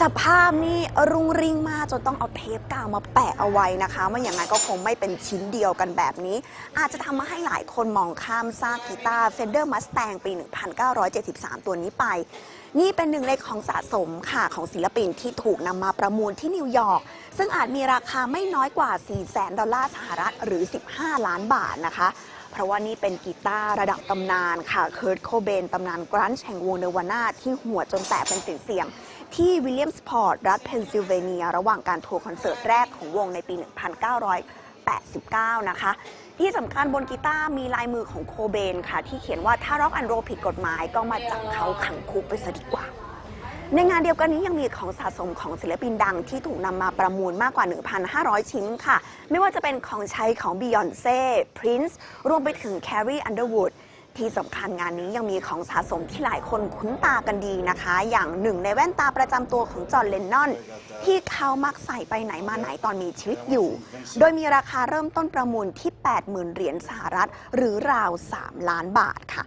สภาพนี่รุงริงมากจนต้องเอาเทปกาวมาแปะเอาไว้นะคะไม่อย่างนั้นก็คงไม่เป็นชิ้นเดียวกันแบบนี้ อาจจะทำให้หลายคนมองข้ามซากกีตาร์ Fender Mustang ปี 1973 ตัวนี้ไป นี่เป็นหนึ่งในของสะสมค่ะของศิลปินที่ถูกนำมาประมูลที่นิวยอร์กซึ่งอาจมีราคาไม่น้อยกว่า4แสนดอลลาร์สหรัฐหรือ 15 ล้านบาทนะคะเพราะว่านี่เป็นกีตาร์ระดับตำนานค่ะ เคิร์ตโคเบนตำนานกรันช์แห่งวงเนวาน่าที่หัวจนแตกเป็นเสียง ที่วิลเลียมสพอร์ตรัฐเพนซิลเวเนีย ระหว่างการทัวร์คอนเสิร์ตแรกของวงในปี 1989 นะคะ ที่สำคัญบนกีตาร์มีลายมือของโคเบนค่ะ ที่เขียนว่าถ้าร็อกอันโรผิดกฎหมายก็มาจับเขาขังคุกไปซะดีกว่า ในงานเดียวกันนี้ยังมีของสะสมของศิลปินดังที่ถูกนำมาประมูลมากกว่า 1,500 ชิ้นค่ะ ไม่ว่าจะเป็นของใช้ของบิยอนเซ่พรินซ์รวมไปถึงแคร์รีอันเดอร์วูด ที่สำคัญงานนี้ยังมีของสะสมที่หลายคนคุ้นตากันดีนะคะ อย่างหนึ่งในแว่นตาประจำตัวของจอห์นเลนนอน ที่เขามักใส่ไปไหนมาไหนตอนมีชีวิตอยู่ โดยมีราคาเริ่มต้นประมูลที่ 80,000 เหรียญสหรัฐ หรือราว 3 ล้านบาทค่ะ